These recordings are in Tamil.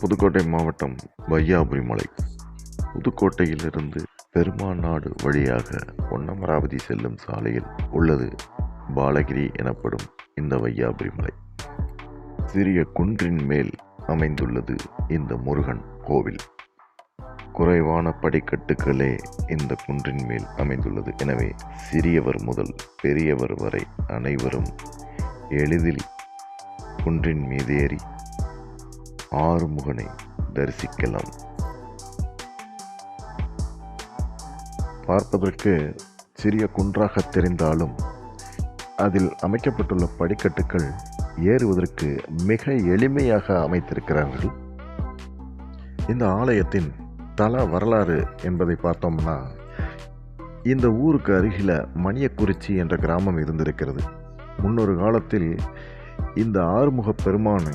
புதுக்கோட்டை மாவட்டம் வையாபுரி மலை. புதுக்கோட்டையிலிருந்து பெருமாநாடு வழியாக பொன்னமராவதி செல்லும் சாலையில் உள்ளது பாலகிரி எனப்படும் இந்த வையாபுரி மலை. சிறிய குன்றின் மேல் அமைந்துள்ளது இந்த முருகன் கோவில். குறைவான படிக்கட்டுகளே இந்த குன்றின் மேல் அமைந்துள்ளது. எனவே சிறியவர் முதல் பெரியவர் வரை அனைவரும் எளிதில் குன்றின் மீதேறி ஆறுமுகனை தரிசிக்கலாம். பார்ப்பதற்கு சிறிய குன்றாக தெரிந்தாலும் அதில் அமைக்கப்பட்டுள்ள படிக்கட்டுகள் ஏறுவதற்கு மிக எளிமையாக அமைத்திருக்கிறார்கள். இந்த ஆலயத்தின் தல வரலாறு என்பதை பார்த்தோம்னா இந்த ஊருக்கு அருகில மணியக்குறிச்சி என்ற கிராமம் இருந்திருக்கிறது. முன்னொரு காலத்தில் இந்த ஆறுமுக பெருமானை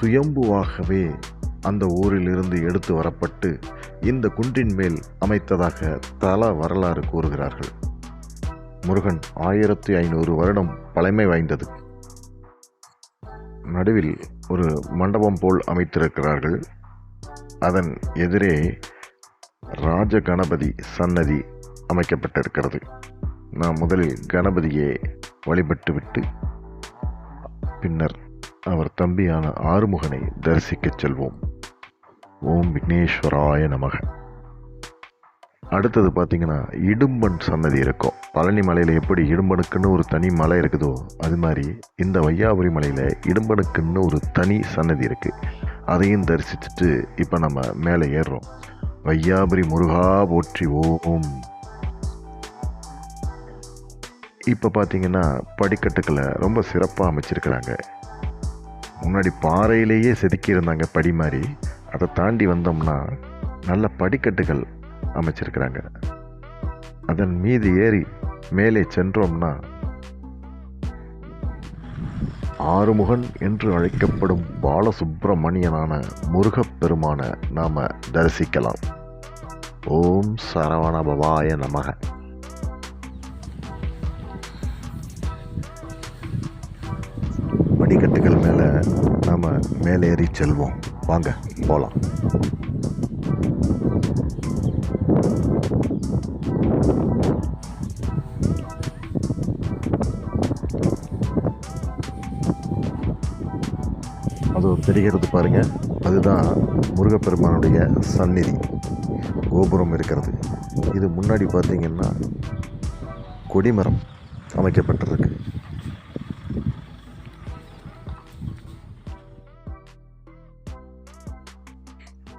சுயம்புவாகவே அந்த ஊரிலிருந்து எடுத்து வரப்பட்டு இந்த குன்றின் மேல் அமைத்ததாக தல வரலாறு கூறுகிறார்கள். முருகன் ஆயிரத்தி ஐநூறு வருடம் பழமை வாய்ந்தது. நடுவில் ஒரு மண்டபம் போல் அமைத்திருக்கிறார்கள். அதன் எதிரே ராஜ கணபதி சன்னதி அமைக்கப்பட்டிருக்கிறது. நாம் முதலில் கணபதியை வழிபட்டுவிட்டு பின்னர் அவர் தம்பியான ஆறுமுகனை தரிசிக்கச் செல்வோம். ஓம் விக்னேஸ்வராய நமக. அடுத்தது பார்த்தீங்கன்னா இடும்பன் சன்னதி இருக்கும். பழனி மலையில் எப்படி இடும்பனுக்குன்னு ஒரு தனி மலை இருக்குதோ அது மாதிரி இந்த வையாபுரி மலையில் இடும்பனுக்குன்னு ஒரு தனி சன்னதி இருக்குது அதையும் தரிசிச்சுட்டு இப்போ நம்ம மேலே ஏறுறோம். வையாபுரி முருகா போற்றி ஓம். இப்போ பார்த்தீங்கன்னா படிக்கட்டுக்களை ரொம்ப சிறப்பாக அமைச்சிருக்கிறாங்க. முன்னாடி பாறையிலேயே செதுக்கியிருந்தாங்க படி மாதிரி. அதை தாண்டி வந்தோம்னா நல்ல படிக்கட்டுகள் அமைச்சிருக்கிறாங்க. அதன் மீது ஏறி மேலே சென்றோம்னா ஆறுமுகன் என்று அழைக்கப்படும் பாலசுப்பிரமணியனான முருகப்பெருமான நாம தரிசிக்கலாம். ஓம் சரவண பவாய நமக. படிக்கட்டுகள் மேலே நாம் மேலேறி செல்வோம். வாங்க போகலாம் அது தெரிகிறது பாருங்கள் அதுதான் முருகப்பெருமானுடைய சந்நிதி. கோபுரம் இருக்கிறது. இது முன்னாடி பார்த்திங்கன்னா கொடிமரம் அமைக்கப்பட்டிருக்கு.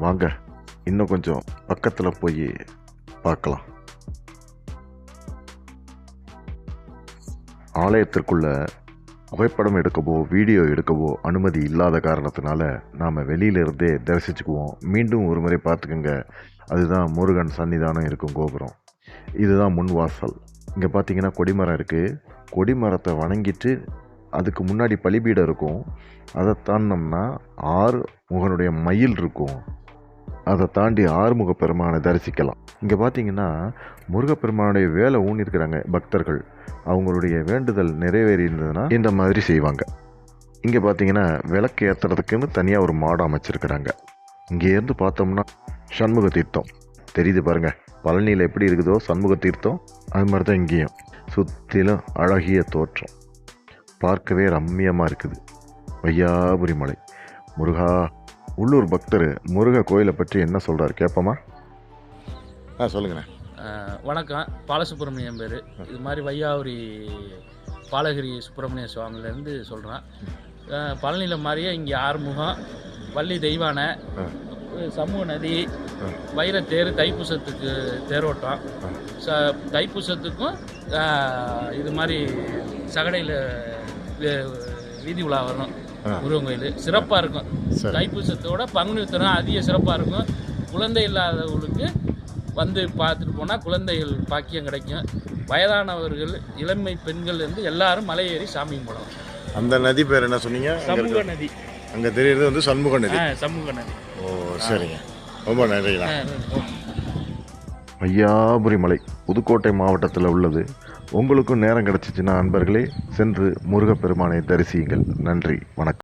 வாங்க இன்னும் கொஞ்சம் பக்கத்தில் போய் பார்க்கலாம். ஆலயத்திற்குள்ள புகைப்படம் எடுக்கவோ வீடியோ எடுக்கவோ அனுமதி இல்லாத காரணத்தினால நாம் வெளியிலிருந்தே தரிசிச்சுக்குவோம். மீண்டும் ஒரு முறை பார்த்துக்கோங்க. அதுதான் முருகன் சன்னிதானம் இருக்கும் கோபுரம். இதுதான் முன் வாசல். இங்கே பார்த்தீங்கன்னா கொடிமரம் இருக்குது கொடிமரத்தை வணங்கிட்டு அதுக்கு முன்னாடி பலிபீடம் இருக்கும். அதை தாண்டினோம்னா ஆறு முகனுடைய மயில் இருக்கும். அதை தாண்டி ஆறுமுக பெருமானை தரிசிக்கலாம். இங்கே பார்த்தீங்கன்னா முருகப்பெருமானுடைய வேலை ஊன்னிருக்கிறாங்க பக்தர்கள். அவங்களுடைய வேண்டுதல் நிறைவேறியிருந்ததுன்னா இந்த மாதிரி செய்வாங்க. இங்கே பார்த்தீங்கன்னா விளக்கு ஏற்றுறதுக்குன்னு தனியாக ஒரு மாடம் அமைச்சிருக்கிறாங்க. இங்கேருந்து பார்த்தோம்னா சண்முக தீர்த்தம். தெரியுது பாருங்க பழனியில் எப்படி இருக்குதோ சண்முக தீர்த்தம் அது மாதிரி தான் இங்கேயும். சுற்றிலும் அழகிய தோற்றம். பார்க்கவே ரம்மியமாக இருக்குது. வையாபுரி மலை. முருகா உள்ளூர் பக்தர் முருக கோயிலை பற்றி என்ன சொல்கிறார் கேட்போமா ஆ சொல்லுங்கண்ணே வணக்கம் பாலசுப்ரமணியம் பேர் இது மாதிரி வையாவூரி பாலகிரி சுப்பிரமணிய சுவாமிலேருந்து சொல்கிறேன் பழனியில் மாதிரியே இங்கே ஆறுமுகம் வள்ளி தெய்வானை. சமூக நதி ஆ. வைரத்தேர் தைப்பூசத்துக்கு தேரோட்டம். ச தைப்பூசத்துக்கும் இது மாதிரி சகடையில் வீதி உலா வரும் ஆ. முருகன் கோயில் சிறப்பாக இருக்கும். தைப்பூசத்தோட பங்குனி உத்திரம் அதிக சிறப்பாக இருக்கும். குழந்தை இல்லாதவங்களுக்கு வந்து பார்த்துட்டு போனால் குழந்தைகள் பாக்கியம் கிடைக்கும். வயதானவர்கள் இளமை பெண்கள் இருந்து எல்லாரும் மலை ஏறி சாமி கும்பிடலாம். அந்த நதி பேர் என்ன சொன்னீங்க? சமூக நதி. அங்கே தெரியுறது வந்து சண்முக நதி. சமூக நதி. ஓ சரிங்க. ரொம்ப நன்றிண்ணா. ஆ, ஐயாபுரி மலை புதுக்கோட்டை மாவட்டத்தில் உள்ளது. உங்களுக்கும் நேரம் கிடச்சிச்சின்னா அன்பர்களே சென்று முருகப்பெருமானை தரிசியுங்கள். நன்றி வணக்கம்.